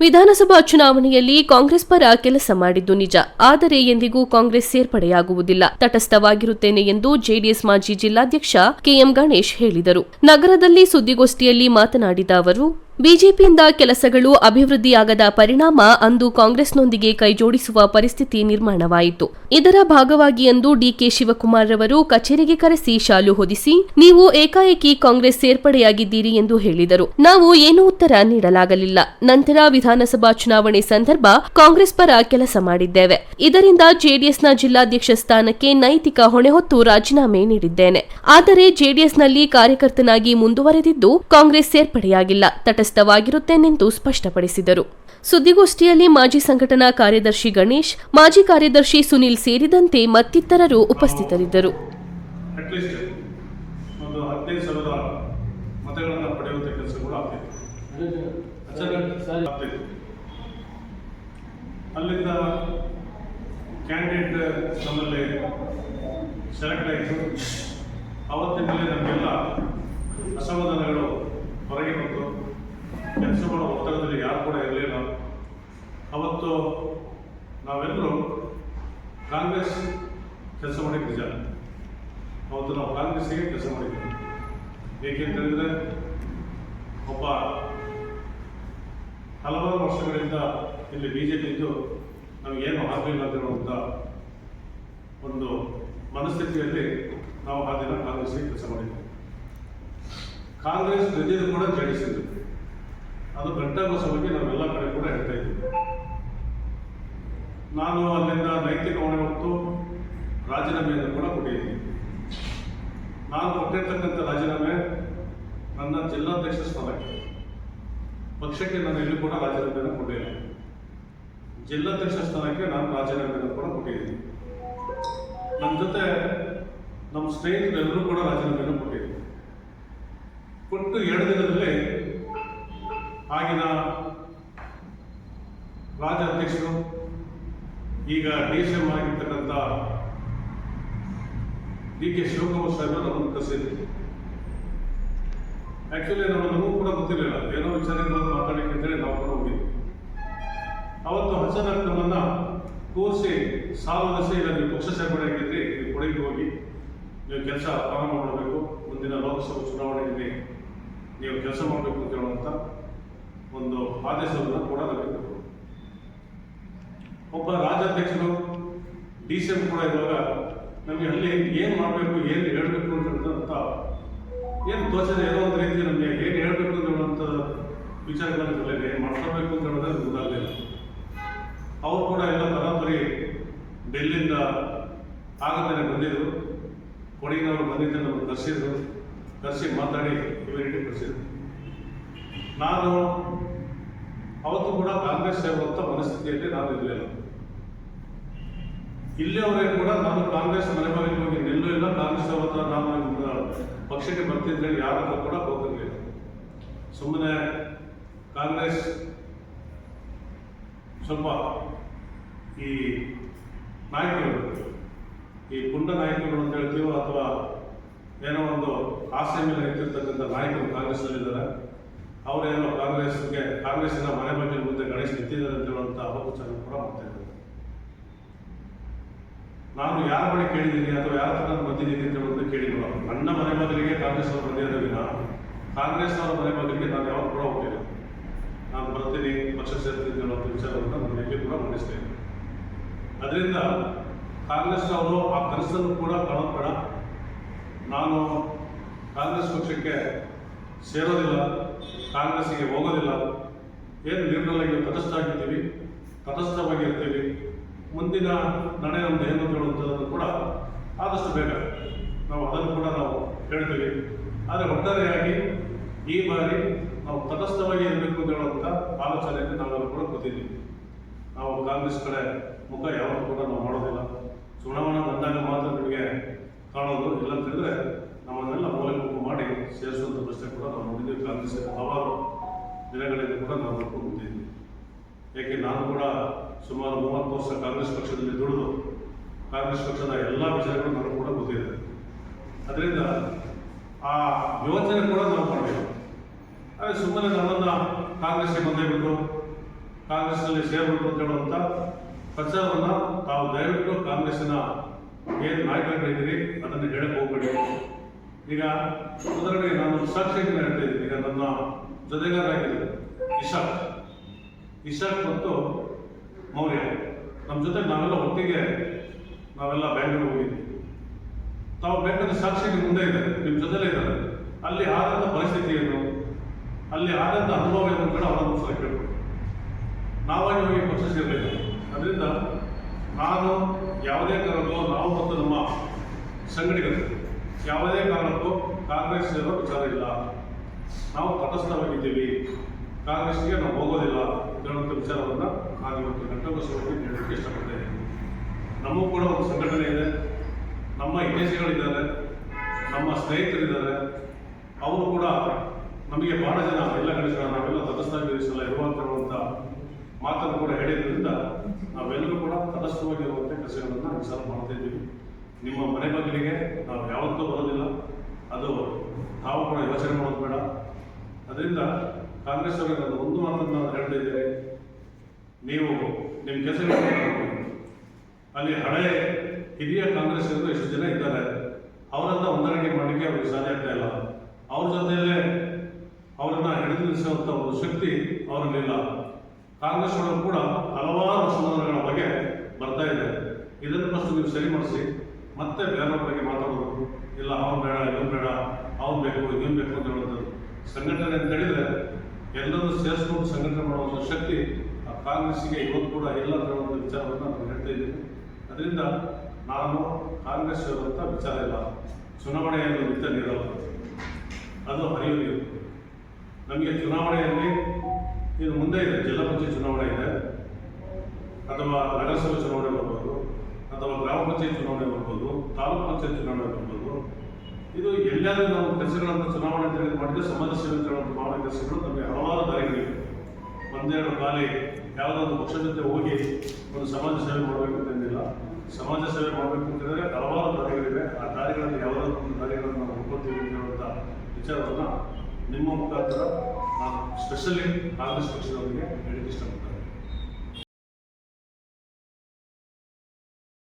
ವಿಧಾನಸಭಾ ಚುನಾವಣೆಯಲ್ಲಿ ಕಾಂಗ್ರೆಸ್ ಪರ ಕೆಲಸ ಮಾಡಿದ್ದು ನಿಜ. ಆದರೆ ಎಂದಿಗೂ ಕಾಂಗ್ರೆಸ್ ಸೇರ್ಪಡೆಯಾಗುವುದಿಲ್ಲ. ತಟಸ್ಥವಾಗಿರುತ್ತೇನೆ ಎಂದು ಜೆಡಿಎಸ್ ಮಾಜಿ ಜಿಲ್ಲಾಧ್ಯಕ್ಷ ಕೆಎಂ ಗಣೇಶ್ ಹೇಳಿದರು. ನಗರದಲ್ಲಿ ಸುದ್ದಿಗೋಷ್ಠಿಯಲ್ಲಿ ಮಾತನಾಡಿದ ಅವರು ಬಿಜೆಪಿಯಿಂದ ಕೆಲಸಗಳು ಅಭಿವೃದ್ಧಿಯಾಗದ ಪರಿಣಾಮ ಅಂದು ಕಾಂಗ್ರೆಸ್ನೊಂದಿಗೆ ಕೈಜೋಡಿಸುವ ಪರಿಸ್ಥಿತಿ ನಿರ್ಮಾಣವಾಯಿತು. ಇದರ ಭಾಗವಾಗಿ ಅಂದು ಡಿಕೆ ಶಿವಕುಮಾರ್ ಅವರು ಕಚೇರಿಗೆ ಕರೆಸಿ ಶಾಲು ಹೊದಿಸಿ, ನೀವು ಏಕಾಏಕಿ ಕಾಂಗ್ರೆಸ್ ಸೇರ್ಪಡೆಯಾಗಿದ್ದೀರಿ ಎಂದು ಹೇಳಿದರು. ನಾವು ಏನೂ ಉತ್ತರ ನೀಡಲಾಗಲಿಲ್ಲ. ನಂತರ ವಿಧಾನಸಭಾ ಚುನಾವಣೆ ಸಂದರ್ಭ ಕಾಂಗ್ರೆಸ್ ಪರ ಕೆಲಸ ಮಾಡಿದ್ದೇವೆ. ಇದರಿಂದ ಜೆಡಿಎಸ್ನ ಜಿಲ್ಲಾಧ್ಯಕ್ಷ ಸ್ಥಾನಕ್ಕೆ ನೈತಿಕ ಹೊಣೆ ಹೊತ್ತು ರಾಜೀನಾಮೆ ನೀಡಿದ್ದೇನೆ. ಆದರೆ ಜೆಡಿಎಸ್ನಲ್ಲಿ ಕಾರ್ಯಕರ್ತನಾಗಿ ಮುಂದುವರೆದಿದ್ದು ಕಾಂಗ್ರೆಸ್ ಸೇರ್ಪಡೆಯಾಗಿಲ್ಲ. ತಟಸ್ಥವಾಗಿರುತ್ತೇನೆಂದು ಸ್ಪಷ್ಟಪಡಿಸಿದರು. ಸುದ್ದಿಗೋಷ್ಠಿಯಲ್ಲಿ ಮಾಜಿ ಸಂಘಟನಾ ಕಾರ್ಯದರ್ಶಿ ಗಣೇಶ್, ಮಾಜಿ ಕಾರ್ಯದರ್ಶಿ ಸುನಿಲ್ ಸೇರಿದಂತೆ ಮತ್ತಿತರರು ಉಪಸ್ಥಿತರಿದ್ದರು. ಅಲ್ಲಿಂದ ಕ್ಯಾಂಡಿಡೇಟ್ ನಮ್ಮಲ್ಲಿ ಸೆಲೆಕ್ಟ್ ಆಯಿತು ಅವತ್ತಿನಲ್ಲಿ ನಮಗೆಲ್ಲ ಅಸಮಾಧಾನಗಳು ಹೊರಗೆ ಬಂತು. ಕೆಲಸ ಮಾಡೋ ಒತ್ತಡದಲ್ಲಿ ಯಾರು ಕೂಡ ಇರಲಿಲ್ಲ. ಅವತ್ತು ನಾವೆಲ್ಲರೂ ಕಾಂಗ್ರೆಸ್ ಕೆಲಸ ಮಾಡಿದ್ದು ನಿಜ. ಅವತ್ತು ನಾವು ಕಾಂಗ್ರೆಸ್ಸಿಗೆ ಕೆಲಸ ಮಾಡಿದ್ದೀವಿ ಏಕೆಂತೇಳಿದರೆ ಒಬ್ಬ ಹಲವಾರು ವರ್ಷಗಳಿಂದ ಇಲ್ಲಿ ಬಿ ಜೆ ಪಿ ಇದ್ದು ನಮಗೇನು ಆಗಲಿಲ್ಲ ಅಂತ ಒಂದು ಮನಸ್ಥಿತಿಯಲ್ಲಿ ನಾವು ಆ ದಿನ ಕಾಂಗ್ರೆಸ್ಗೆ ಕೆಲಸ ಮಾಡಿದ್ವಿ. ಕಾಂಗ್ರೆಸ್ ಗೆದ್ದಿದ್ದು ಕೂಡ ಜಡಿಸಿದ್ದು ಅದು ಘಂಟಾಘೋಷವಾಗಿ ನಾವೆಲ್ಲ ಕಡೆ ಕೂಡ ಹೇಳ್ತಾ ಇದ್ದೀವಿ. ನಾನು ಅಲ್ಲಿಂದ ನೈತಿಕ ಹೊಣೆ ಹೊತ್ತು ರಾಜೀನಾಮೆಯನ್ನು ಕೂಡ ಕೊಟ್ಟಿದ್ದೀನಿ. ನಾನು ಕೊಟ್ಟಿರ್ತಕ್ಕಂಥ ರಾಜೀನಾಮೆ ನನ್ನ ಜಿಲ್ಲಾಧ್ಯಕ್ಷ ಸ್ಥಾನಕ್ಕೆ ಪಕ್ಷಕ್ಕೆ ನಾನು ಎಲ್ಲೂ ಕೂಡ ರಾಜೀನಾಮೆಯನ್ನು ಕೊಟ್ಟಿಲ್ಲ. ಜಿಲ್ಲಾಧ್ಯಕ್ಷ ಸ್ಥಾನಕ್ಕೆ ನಾನು ರಾಜೀನಾಮೆಯನ್ನು ಕೂಡ ಕೊಟ್ಟಿದ್ದೀನಿ. ನನ್ನ ಜೊತೆ ನಮ್ಮ ಸ್ನೇಹಿತರೆಲ್ಲರೂ ಕೂಡ ರಾಜೀನಾಮೆಯನ್ನು ಕೊಟ್ಟಿದ್ದೀನಿ ಕೊಟ್ಟು ಎರಡು ದಿನದಲ್ಲಿ ಆಗಿನ ರಾಜ ಅಧ್ಯಕ್ಷರು, ಈಗ ಡಿ ಸಿ ಎಂ ಆಗಿರ್ತಕ್ಕಂಥ ಡಿ ಕೆ ಶಿವಕುಮಾರ್ ಸಾಹೇಬರು ನಮ್ಮನ್ನು ಕರೆಸಿದ್ರು ಆ್ಯಕ್ಚುಲಿ ನಮ್ಮ ನಮಗೂ ಕೂಡ ಗೊತ್ತಿರಲಿಲ್ಲ. ಏನೋ ವಿಚಾರಗಳನ್ನು ಮಾತಾಡಲಿಕ್ಕೆ ಅಂತೇಳಿ ನಾವು ಕೂಡ ಹೋಗಿದ್ವಿ. ಅವತ್ತು ಹಸನ ನಮ್ಮನ್ನು ಕೂರಿಸಿ ಸಾಲವರಿಸಿ ಇಲ್ಲ, ನೀವು ಪಕ್ಷ ಸೇರ್ಪಡೆ ಆಗಿದ್ರಿ ನೀವು ಕೊಡಗಿಗೆ ಹೋಗಿ. ನೀವು ಕೆಲಸ ಪ್ರಾರಂಭ ಮಾಡಬೇಕು. ಮುಂದಿನ ಲೋಕಸಭಾ ಚುನಾವಣೆಯಲ್ಲಿ ನೀವು ಕೆಲಸ ಮಾಡಬೇಕು ಅಂತ ಹೇಳುವಂಥ ಒಂದು ಆದೇಶವನ್ನು ಕೂಡ ನಮಗೆ ಒಬ್ಬ ರಾಜ್ಯಾಧ್ಯಕ್ಷರು ಡಿ ಸಿ ಎಂ ಕೂಡ ಇರುವಾಗ ನಮಗೆ ಅಲ್ಲಿ ಏನು ಮಾಡಬೇಕು, ಏನು ಹೇಳಬೇಕು ಅಂತ ಏನು ತೋಚನೆ ಏನೋ ಒಂದು ರೀತಿ ನಮಗೆ ಏನು ಹೇಳಬೇಕು ಅಂತ ಬರಲಿಲ್ಲ ಏನು ಮಾಡ್ಕೋಬೇಕು ಅಂತ ಹೇಳಿದ್ರೆ ಗೊತ್ತಾಗಲಿಲ್ಲ ಅವರು ಕೂಡ ಎಲ್ಲ ಬರಾಬರಿ ಡೆಲ್ಲಿಂದ ಆಗದೇ ಬಂದಿದ್ರು. ಕೊಡಗಿನವರು ಬಂದಿದ್ದ ನಮ್ಮ ಕರೆಸಿದ್ರು. ಕರೆಸಿ ಮಾತಾಡಿ ಇಮಿಡಿಯೇಟ್ ಕರೆಸಿದ್ರು. ನಾನು ಅವತ್ತು ಕೂಡ ಕಾಂಗ್ರೆಸ್ ಸೇರುವಂಥ ಮನಸ್ಥಿತಿಯಲ್ಲಿ ನಾನು ಇರಲಿಲ್ಲ ಇಲ್ಲಿಯವರೆಗೆ ಕೂಡ ನಾನು ಕಾಂಗ್ರೆಸ್ ಮನೆ ಮನೆಗೆ ಹೋಗಿ ನಿಲ್ಲೂ ಇಲ್ಲ, ಕಾಂಗ್ರೆಸ್ ಅವ್ರ ನಾನು ಪಕ್ಷಕ್ಕೆ ಬರ್ತಿದ್ರೆ ಅಂತ ಹೇಳಿ ಯಾರ ಹತ್ರ ಕೂಡ ಹೋಗಿರಲಿಲ್ಲ ಸುಮ್ಮನೆ ಕಾಂಗ್ರೆಸ್ ಸ್ವಲ್ಪ ಈ ನಾಯಕರು, ಈ ಪುಂಡ ನಾಯಕರು ಅಂತ ಹೇಳ್ತೀವೋ ಅಥವಾ ಏನೋ ಒಂದು ಆಸೆ ಮೇಲೆ ನಿಂತಿರ್ತಕ್ಕಂಥ ನಾಯಕರು ಕಾಂಗ್ರೆಸ್ನಲ್ಲಿದ್ದಾರೆ. ಅವರೇನೋ ಕಾಂಗ್ರೆಸ್ಗೆ ಕಾಂಗ್ರೆಸ್ಸಿನ ಮನೆ ಬಗ್ಗೆ ಮುಂದೆ ಗಣೇಶ್ ನಿಂತಿದ್ದಾರೆ ಅಂತ ಹೇಳುವಂಥ ಆರೋಪಗಳನ್ನು ಕೂಡ ಮಾಡ್ತಾ ನಾನು ಯಾರ ಬಳಿ ಕೇಳಿದ್ದೀನಿ ಅಥವಾ ಯಾರ ಹತ್ರ ಬಂದಿದ್ದೀನಿ ಅಂತ ಹೇಳೋದು ಕೇಳಿಲ್ಲ ನನ್ನ ಮನೆ ಬಾಗಿಲಿಗೆ ಕಾಂಗ್ರೆಸ್ ಅವರು ಬಂದಿರೋದು ವಿನ. ಕಾಂಗ್ರೆಸ್ ಅವರ ಮನೆ ನಾನು ಯಾವಾಗ ಕೂಡ ಹೋಗಿಲ್ಲ ನಾನು ಬರ್ತೀನಿ, ಪಕ್ಷ ಸೇರ್ತೀನಿ ಅನ್ನೋ ವಿಚಾರವನ್ನು ನಾನು ಎಲ್ಲಿ ಕೂಡ ಮಂಡಿಸ್ತೇನೆ ಅದರಿಂದ ಕಾಂಗ್ರೆಸ್ ಅವರು ಆ ಕನಸನ್ನು ಕೂಡ ಕಾಣಬೇಡ. ಬೇಡ ನಾನು ಕಾಂಗ್ರೆಸ್ ಪಕ್ಷಕ್ಕೆ ಸೇರೋದಿಲ್ಲ. ಕಾಂಗ್ರೆಸ್ಸಿಗೆ ಹೋಗೋದಿಲ್ಲ. ಏನು ನಿರ್ಮಲಾಗಿ ತಟಸ್ಥ ಆಗಿದ್ದೀವಿ ತಟಸ್ಥವಾಗಿರ್ತೀವಿ. ಮುಂದಿನ ನಡೆ ನಮ್ಮದು ಏನು ಹೇಳುವಂಥದ್ದು ಕೂಡ ಆದಷ್ಟು ಬೇಗ ನಾವು ಅದನ್ನು ಕೂಡ ನಾವು ಹೇಳ್ತೀವಿ. ಆದರೆ ಒಟ್ಟಾರೆಯಾಗಿ ಈ ಬಾರಿ ನಾವು ತಟಸ್ಥವಾಗಿ ಇರಬೇಕು ಅಂತ ಹೇಳುವಂಥ ಆಲೋಚನೆಯಲ್ಲಿ ನಾವೆಲ್ಲ ಕೂಡ ಕೂತಿದ್ದೀವಿ ನಾವು ಕಾಂಗ್ರೆಸ್ ಕಡೆ ಮುಖ ಯಾವತ್ತೂ ಕೂಡ ನಾವು ಮಾಡೋದಿಲ್ಲ ಚುನಾವಣೆ ಬಂದಾಗ ಮಾತ್ರ ನಿಮಗೆ ಕಾಣೋದು ಇಲ್ಲ ಅಂತಂದರೆ ನಮ್ಮನ್ನೆಲ್ಲ ಮೂಲಮುಖ ಮಾಡಿ ಸೇರಿಸುವಂಥ ಪ್ರಶ್ನೆ ಕೂಡ ನಾವು ನೋಡಿದ್ದೀವಿ ಕಾಂಗ್ರೆಸ್ ಹಲವಾರು ದಿನಗಳಿಂದ ಕೂಡ ನಾವು ನೋಡ್ಕೊಂಡು ಬಂದಿದ್ದೀವಿ ಏಕೆ ನಾನು ಕೂಡ ಸುಮಾರು ಮೂವತ್ತು ವರ್ಷ ಕಾಂಗ್ರೆಸ್ ಪಕ್ಷದಲ್ಲಿ ದುಡಿದು ಕಾಂಗ್ರೆಸ್ ಪಕ್ಷದ ಎಲ್ಲ ವಿಷಯಗಳು ನಾನು ಕೂಡ ಗೊತ್ತಿದೆ. ಅದರಿಂದ ಆ ಯೋಚನೆ ಕೂಡ ನಾವು ಮಾಡಬೇಕು ಆದರೆ ಸುಮ್ಮನೆ ನಮ್ಮನ್ನು ಕಾಂಗ್ರೆಸ್ಗೆ ಬಂದೇ ಕಾಂಗ್ರೆಸ್ನಲ್ಲಿ ಸೇರ್ಬಿಟ್ಟು ಅಂತ ಹೇಳುವಂಥ ಪ್ರಚಾರವನ್ನು ತಾವು ದಯವಿಟ್ಟು ಕಾಂಗ್ರೆಸ್ಸಿನ ಏನು ನಾಯಕರಿದ್ದೀರಿ ಅದನ್ನು ಹೇಳಕ್ಕೆ ಹೋಗ್ಬೇಡಿ. ಈಗ ಉದಾಹರಣೆಗೆ ನಾನು ಸಾಕ್ಷಿಯನ್ನು ಹೇಳ್ತಾ ಇದ್ದೀನಿ. ಈಗ ನನ್ನ ಜೊತೆಗಾರರಾಗಿದ್ದಾರೆ ಇಶಾಕ್. ಇಶಾಕ್ ಮತ್ತು ಮೌರ್ಯ. ನಮ್ಮ ಜೊತೆ ನಾವೆಲ್ಲ ಒಟ್ಟಿಗೆ ನಾವೆಲ್ಲ ಬ್ಯಾಂಗ್ಳೂರು ಹೋಗಿದ್ವಿ. ತಾವು ಬ್ಯಾಂಕಲ್ಲಿ ಸಾಕ್ಷಿಗೆ ಮುಂದೆ ಇದೆ ನಿಮ್ಮ ಜೊತೆಲೇ ಇದ್ದಾರೆ. ಅಲ್ಲಿ ಆದಂಥ ಪರಿಸ್ಥಿತಿ ಏನು? ಅಲ್ಲಿ ಆದಂಥ ಅನುಭವ ಏನು ಕೂಡ ಅವರನ್ನು ಸಲ ನಾವಾಗಿ ಹೋಗಿ ಪಕ್ಷ ಸೇರಬೇಕು. ಅದರಿಂದ ನಾನು ಯಾವುದೇ ಕಾರಣಕ್ಕೂ ನಾವು ಮತ್ತು ನಮ್ಮ ಸಂಘಟಕರು ಯಾವುದೇ ಕಾರಣಕ್ಕೂ ಕಾಂಗ್ರೆಸ್ ಇರೋ ವಿಚಾರ ಇಲ್ಲ. ನಾವು ತಟಸ್ಥವಾಗಿದ್ದೀವಿ. ಕಾಂಗ್ರೆಸ್ಗೆ ನಾವು ಹೋಗೋದಿಲ್ಲ ಹೇಳುವಂಥ ವಿಚಾರವನ್ನು ನಾನು ಇವತ್ತು ಘಂಟೋತ್ಸವಕ್ಕೆ ಹೇಳೋಕ್ಕೆ ಇಷ್ಟಪಡ್ತೇನೆ ನಮಗೂ ಕೂಡ ಒಂದು ಸಂಘಟನೆ ಇದೆ. ನಮ್ಮ ಹಿತೈಷಿಗಳಿದ್ದಾರೆ. ನಮ್ಮ ಸ್ನೇಹಿತರಿದ್ದಾರೆ. ಅವರು ಕೂಡ ನಮಗೆ ಬಹಳ ಜನ ಎಲ್ಲ ಜನ ನಾವೆಲ್ಲ ತಟಸ್ಥವಾಗಿರಿಸಲ್ಲ ಸಲ ಇರುವಂತಿರುವಂಥ ಮಾತನ್ನು ಕೂಡ ಹೇಳಿದ್ರಿಂದ ನಾವೆಲ್ಲರೂ ಕೂಡ ತಟಸ್ಥವಾಗಿರುವಂಥ ಕೆಲಸಗಳನ್ನು ವಿಚಾರ ಮಾಡ್ತಾ ಇದ್ದೀವಿ. ನಿಮ್ಮ ಮನೆ ಬಗ್ಗರಿಗೆ ನಾವು ಯಾವತ್ತೂ ಬರೋದಿಲ್ಲ. ಅದು ತಾವು ಕೂಡ ಯೋಚನೆ ಮಾಡೋದು ಬೇಡ. ಅದರಿಂದ ಕಾಂಗ್ರೆಸ್ ಅವರಿಗೆ ಒಂದು ಮಾತನ್ನು ನಾನು ಹೇಳ್ತಾ ಇದ್ದೇನೆ. ನೀವು ನಿಮ್ಮ ಕೆಲಸ ಅಲ್ಲಿ ಹಳೆಯ ಹಿರಿಯ ಕಾಂಗ್ರೆಸ್ ಎಷ್ಟು ಜನ ಇದ್ದಾರೆ? ಅವರನ್ನ ಹೊಂದಾಣಿಕೆ ಮಾಡಲಿಕ್ಕೆ ಅವ್ರಿಗೆ ಸಾಧ್ಯ ಆಗ್ತಾ ಇಲ್ಲ. ಅವ್ರ ಜೊತೆಯಲ್ಲೇ ಅವರನ್ನ ಹಿಡಿದು ನಿಲ್ಲಿಸುವಂಥ ಒಂದು ಶಕ್ತಿ ಅವರಲ್ಲಿಲ್ಲ. ಕಾಂಗ್ರೆಸ್ ಅವರು ಕೂಡ ಹಲವಾರು ಸಂದರ್ಭಗಳ ಬಗ್ಗೆ ಬರ್ತಾ ಇದೆ. ಇದನ್ನು ಫಸ್ಟ್ ನೀವು ಸರಿ ಮಾಡಿಸಿ. ಮತ್ತೆ ಬೇರೆ ಬಗ್ಗೆ ಮಾತಾಡೋದು, ಇಲ್ಲ, ಅವನು ಬೇಡ, ಇವನು ಬೇಡ, ಅವನು ಬೇಕು, ಇವನು ಬೇಕು ಅಂತ ಹೇಳೋದು ಸಂಘಟನೆ ಅಂತ ಹೇಳಿದ್ರೆ ಎಲ್ಲರೂ ಸೇರಿಸ್ಕೊಂಡು ಸಂಘಟನೆ ಮಾಡುವಂಥ ಶಕ್ತಿ ಆ ಕಾಂಗ್ರೆಸ್ಸಿಗೆ ಇವತ್ತು ಕೂಡ ಇಲ್ಲ ಅಂತ ಹೇಳುವಂಥ ವಿಚಾರವನ್ನು ನಾನು ಹೇಳ್ತಾ ಇದ್ದೀನಿ. ಅದರಿಂದ ನಾನು ಕಾಂಗ್ರೆಸ್ ಇರುವಂಥ ವಿಚಾರ ಇಲ್ಲ. ಚುನಾವಣೆಯನ್ನು ನಿತ್ಯ ನೀಡಲ್ಲ ಅದು ಹರಿವು ನೀರು. ನಮಗೆ ಚುನಾವಣೆಯಲ್ಲಿ ಇದು ಮುಂದೆ ಇದೆ, ಜಿಲ್ಲಾ ಪಂಚಾಯತ್ ಚುನಾವಣೆ ಇದೆ. ಅಥವಾ ನಗರಸಭೆ ಚುನಾವಣೆ ಬರ್ಬೋದು ಅಥವಾ ಗ್ರಾಮ ಪಂಚಾಯತ್ ಚುನಾವಣೆ ಬರ್ಬೋದು ತಾಲೂಕು ಪಂಚಾಯತ್ ಚುನಾವಣೆ ಬರ್ಬೋದು ಇದು ಎಲ್ಲಾದ್ರೂ ನಾವು ಕೆಲಸಗಳನ್ನು ಚುನಾವಣೆ ಅಂತ ಮಾಡಿದ್ರೆ ಸಮಾಜ ಸೇವೆ ಅಂತ ಹೇಳುವಂಥ ಮಾಡೋ ಕೆಲಸಗಳು ನಮಗೆ ಹಲವಾರು ದಾರಿಗಳಿವೆ. ಒಂದೆರಡು ಬಾರಿ ಯಾವುದೋ ಒಂದು ಪಕ್ಷ ಜೊತೆ ಹೋಗಿ ಒಂದು ಸಮಾಜ ಸೇವೆ ಮಾಡಬೇಕು ಅಂತಂದಿಲ್ಲ ಸಮಾಜ ಸೇವೆ ಮಾಡಬೇಕು ಅಂತಂದರೆ ಹಲವಾರು ದಾರಿಗಳಿವೆ. ಆ ದಾರಿಗಳಲ್ಲಿ ಯಾವುದಾದ್ರು ಒಂದು ದಾರಿಗಳನ್ನು ನಾವು ಹುಡ್ಕೊಳ್ತೀವಿ ಅಂತ ವಿಚಾರವನ್ನು ನಿಮ್ಮ ಮುಖಾಂತರ ನಾನು ಸ್ಪೆಷಲಿ ಕಾಂಗ್ರೆಸ್ ಪಕ್ಷದವರಿಗೆ ಹೇಳಿಕೆ ಇಷ್ಟಪಡ್ತೀನಿ.